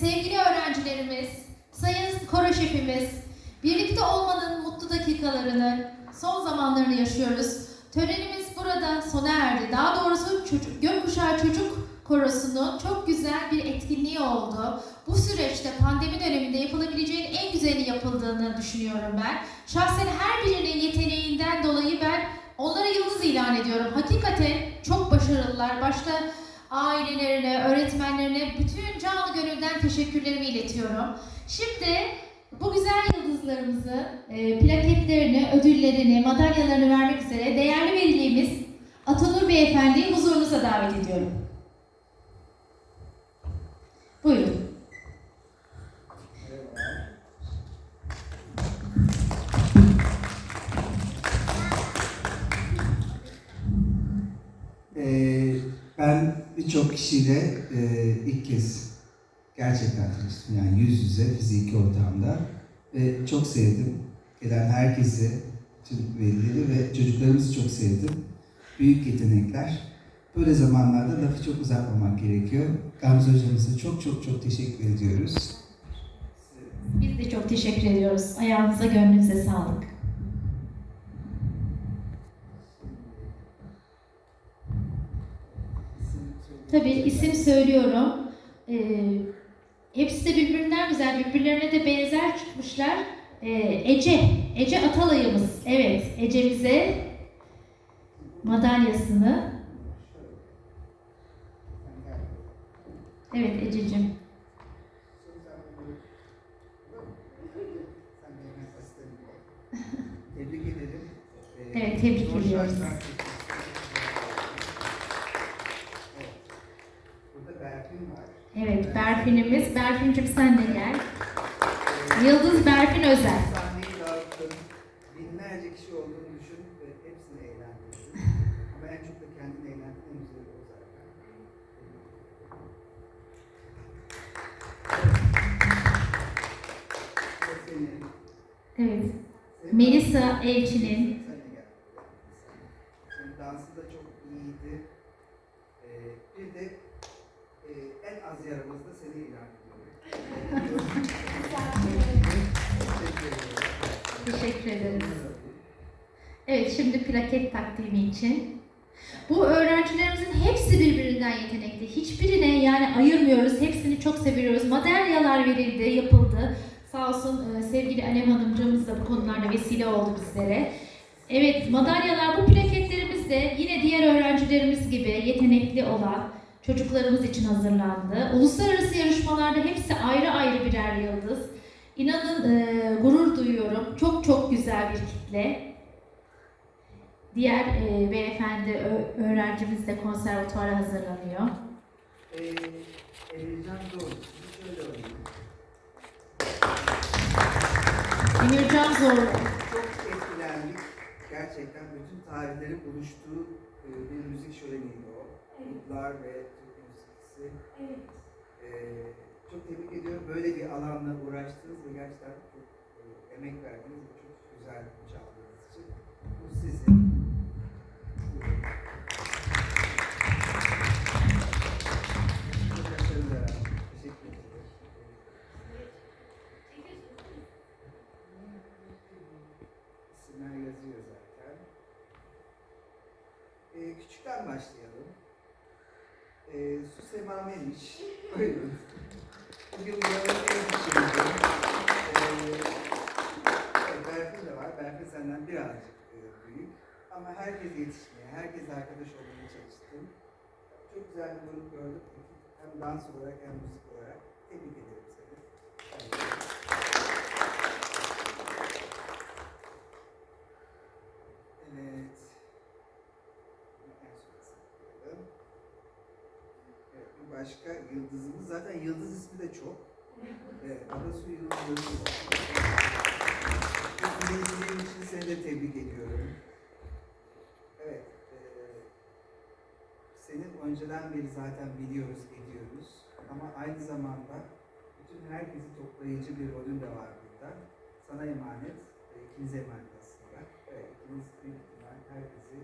sevgili öğrencilerimiz, sayın koro şefimiz, birlikte olmanın mutlu dakikalarını, son zamanlarını yaşıyoruz. Törenimiz burada sona erdi. Daha doğrusu çocuk, Gökkuşağı Çocuk Korosu'nun çok güzel bir etkinliği oldu. Bu süreçte pandemi döneminde yapılabileceğin en güzeli yapıldığını düşünüyorum ben. Şahsen her birinin yeteneğinden dolayı ben onlara yıldız ilan ediyorum. Hakikaten çok başarılılar. Başta ailelerine, öğretmenlerine bütün canı gönülden teşekkürlerimi iletiyorum. Şimdi bu güzel yıldızlarımızı, e, plaketlerini, ödüllerini, madalyalarını vermek üzere değerli velimiz Atanur Beyefendi'yi huzurunuza davet ediyorum. Buyurun. Ee, ben birçok kişiyle e, ilk kez gerçekten tanıştım. Yani yüz yüze fiziki ortamda. Ve çok sevdim. Gelen herkesi, tüm velileri ve çocuklarımızı çok sevdim. Büyük yetenekler. Böyle zamanlarda lafı çok uzatmamak gerekiyor. Gamze hocamıza çok çok çok teşekkür ediyoruz. Biz de çok teşekkür ediyoruz. Ayağınıza, gönlünüze sağlık. Tabii isim söylüyorum. Ee, hepsi de birbirinden güzel, birbirlerine de benzer çıkmışlar. Ee, Ece, Ece Atalay'ımız. Evet, Ece'mize madalyasını. Evet Ececiğim. Tebrik ederim. Ee, Evet, tebrik ediyoruz. şartlar Evet. Burada Berfin var. Evet, Berfin'imiz. Berfin'cim sen de gel. Yıldız Berfin Özel. Sahneyi dağıttın. Binlerce kişi olduğunu düşün ve hepsini eğlendirdin. Ama en çok da kendini eğlendirdin. En güzeli o zaten. Evet. Melisa Elçi'nin. Sen de gel. Senin dansı da çok iyiydi. Ee, bir de e, en az yaramazda seni ilan ediyorum. Teşekkür ederiz. Evet, şimdi plaket takdimi için. Bu öğrencilerimizin hepsi birbirinden yetenekli. Hiçbirine yani ayırmıyoruz. Hepsini çok seviyoruz. Madalyalar verildi, yapıldı. Sağ olsun e, sevgili Alem Hanımcığımız da bu konularda vesile oldu bizlere. Evet, madalyalar, bu plaketlerimiz de yine diğer öğrencilerimiz gibi yetenekli olan çocuklarımız için hazırlandı. Uluslararası yarışmalarda hepsi ayrı ayrı birer yıldız. İnanın e, gurur duyuyorum. Çok çok güzel bir kitle. Diğer e, beyefendi öğrencimiz de konservatuara hazırlanıyor. Ee. Şöyle alayım. Emircan Zorlu. Çok etkilendik. Gerçekten bütün tarihlerin buluştuğu e, bir müzik şöleniydi o. Kutlar ve Türk müziği. Ee, çok tebrik ediyorum. Böyle bir alanla uğraştınız ve gerçekten çok e, emek verdiniz ve çok güzel çaldığınız için. Bu sizin. Çok başarılar. Teşekkür ederim. İsimler yazıyor zaten. Ee, küçükten başlayalım. Ee, su semamemiş. Buyurun. Bugün uyanın en küçüğüydü. Ee, Berfin de var. Berfin senden birazcık e, büyük. Ama herkes yetişmeye, herkes arkadaş olmaya çalıştım. Çok güzel bir grup gördük. Hem dans olarak hem müzik olarak. Tebrik ederim seni. Evet. En sona saklayalım. Evet, bir başka yıldızımız. Zaten yıldız ismi de çok. Evet, Yıldızı. Bu birinciliğin için seni de tebrik ediyorum. Evet. eee, senin önceden beri zaten biliyoruz, ediyoruz. Ama aynı zamanda bütün herkesi toplayıcı bir rolün de var burada. Sana emanet, e, ikinize emanet aslında. Evet, ikiniz büyük ihtimal herkesi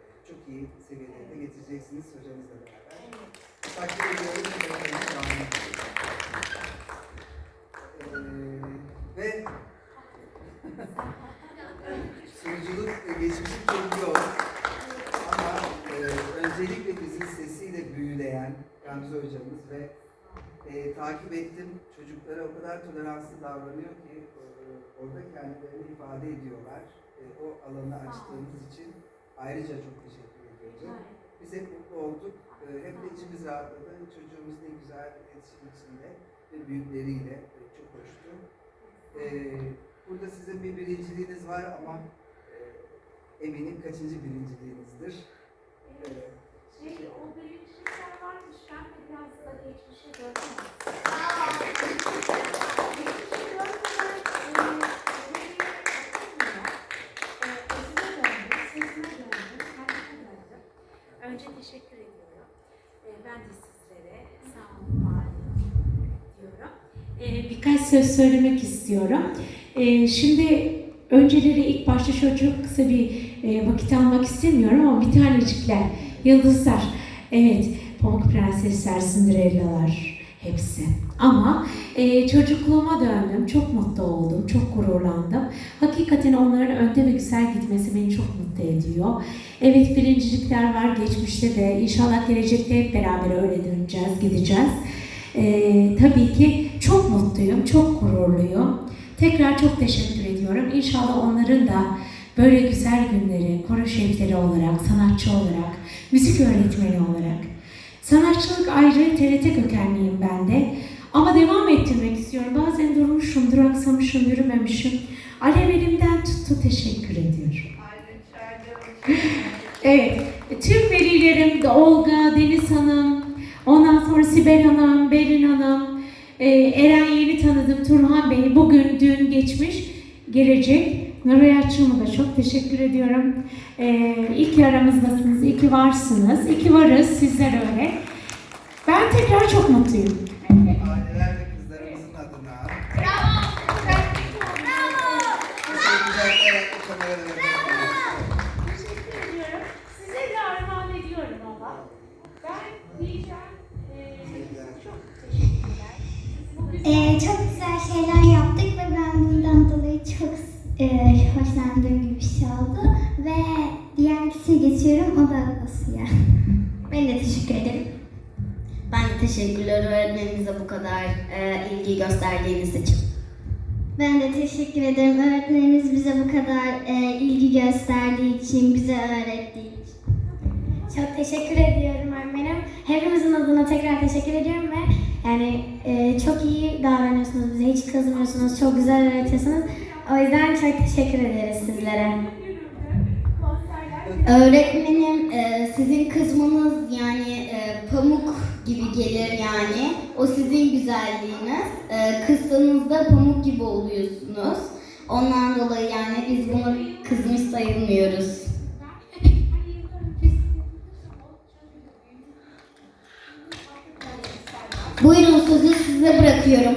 e, çok iyi seviyelere getireceksiniz hocamızla beraber. Takdir ediyorum. geçmişi çok yoğun. Ama e, öncelikle bizi sesiyle büyüleyen Gamze hocamız ve e, takip ettim. Çocuklara o kadar toleranslı davranıyor ki e, orada kendilerini ifade ediyorlar. E, o alanı açtığımız için ayrıca çok teşekkür ediyorum. Biz hep mutlu olduk. E, hep de içimiz rahatladı. Çocuğumuz ne güzel iletişim içinde ve büyükleriyle e, çok hoştu. E, burada sizin bir birinciliğiniz var ama eminim kaçıncı birinciliğinizdir. E, Şey, o birincilikler varmış. Ben de biraz da geçmişe döndüm. Geçmişe e, özüme döndüm. Önce teşekkür ediyorum. E, ben de sizlere sağ olun, var olun diyorum. E, birkaç söz söylemek istiyorum. E, şimdi önceleri ilk başta şöyle çok kısa bir e, vakit almak istemiyorum ama bir tanecikler, yıldızlar. Evet, Pamuk Prensesler, Cinderella'lar hepsi. Ama e, çocukluğuma döndüm, çok mutlu oldum, çok gururlandım. Hakikaten onların önde ve güzel gitmesi beni çok mutlu ediyor. Evet birincilikler var geçmişte de, inşallah gelecekte hep beraber öyle döneceğiz, gideceğiz. E, tabii ki çok mutluyum, çok gururluyum. Tekrar çok teşekkür ediyorum. İnşallah onların da böyle güzel günleri, koro şefleri olarak, sanatçı olarak, müzik öğretmeni olarak. Sanatçılık ayrı, TRT kökenliyim ben de. Ama devam ettirmek istiyorum. Bazen durmuşum, duraksamışım, yürümemişim. Alev elimden tuttu, teşekkür ediyorum. Evet, tüm velilerim Olga, Deniz Hanım, ondan sonra Sibel Hanım, Berin Hanım, e, Eren yeni tanıdım, Turhan Bey, bugün, dün, geçmiş, gelecek. Nuray Açım'a da çok teşekkür ediyorum. E, iyi aramızdasınız, iyi ki varsınız, iyi ki varız, sizler öyle. Ben tekrar çok mutluyum. Bravo! Bravo! Teşekkür ediyorum. Size de armağan ediyorum ama. Ben diyeceğim, çok teşekkürler. Ee, çok güzel şeyler yaptık ve ben bundan dolayı çok e, hoşlandığım gibi bir şey oldu. Ve diğer kişiye geçiyorum, o da Asya. Ben de teşekkür ederim. Ben de teşekkürler öğretmenimize bu kadar e, ilgi gösterdiğiniz için. Ben de teşekkür ederim öğretmenimiz bize bu kadar e, ilgi gösterdiği için, bize öğrettiği için. Çok teşekkür ediyorum öğretmenim. Hepimizin adına tekrar teşekkür ediyorum ve yani e, çok iyi davranıyorsunuz bize, hiç kızmıyorsunuz, çok güzel öğretiyorsunuz. O yüzden çok teşekkür ederiz sizlere. Öğretmenim e, sizin kızmanız yani e, pamuk gibi gelir yani. O sizin güzelliğiniz. E, kızsanız da pamuk gibi oluyorsunuz. Ondan dolayı yani biz bunu kızmış sayılmıyoruz. Buyurun sözü size bırakıyorum.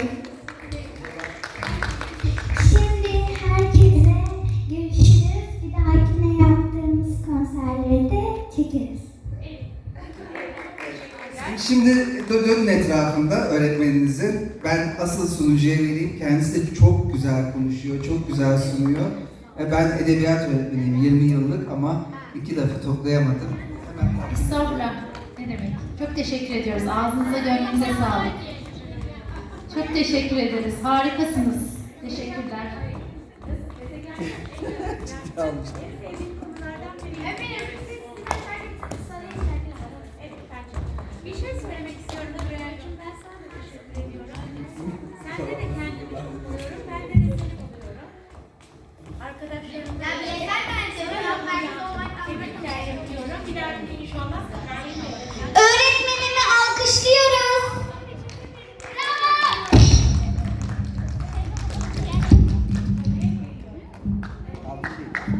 Şimdi dö- dönün etrafında öğretmeninizin. Ben asıl sunucuya vereyim. Kendisi de çok güzel konuşuyor, çok güzel sunuyor. E, Ben edebiyat öğretmeniyim 20 yıllık ama iki lafı toplayamadım. Estağfurullah. Ne demek? Çok teşekkür ediyoruz. Ağzınıza gönlünüze sağlık. Çok teşekkür ederiz. Harikasınız. Teşekkürler. biri. Efendim, Bir şey söylemek istiyorum da Rüyacığım. Ben sana da teşekkür ediyorum. Sen de kendimi buluyorum. Ben de seni buluyorum. Arkadaşlarım da...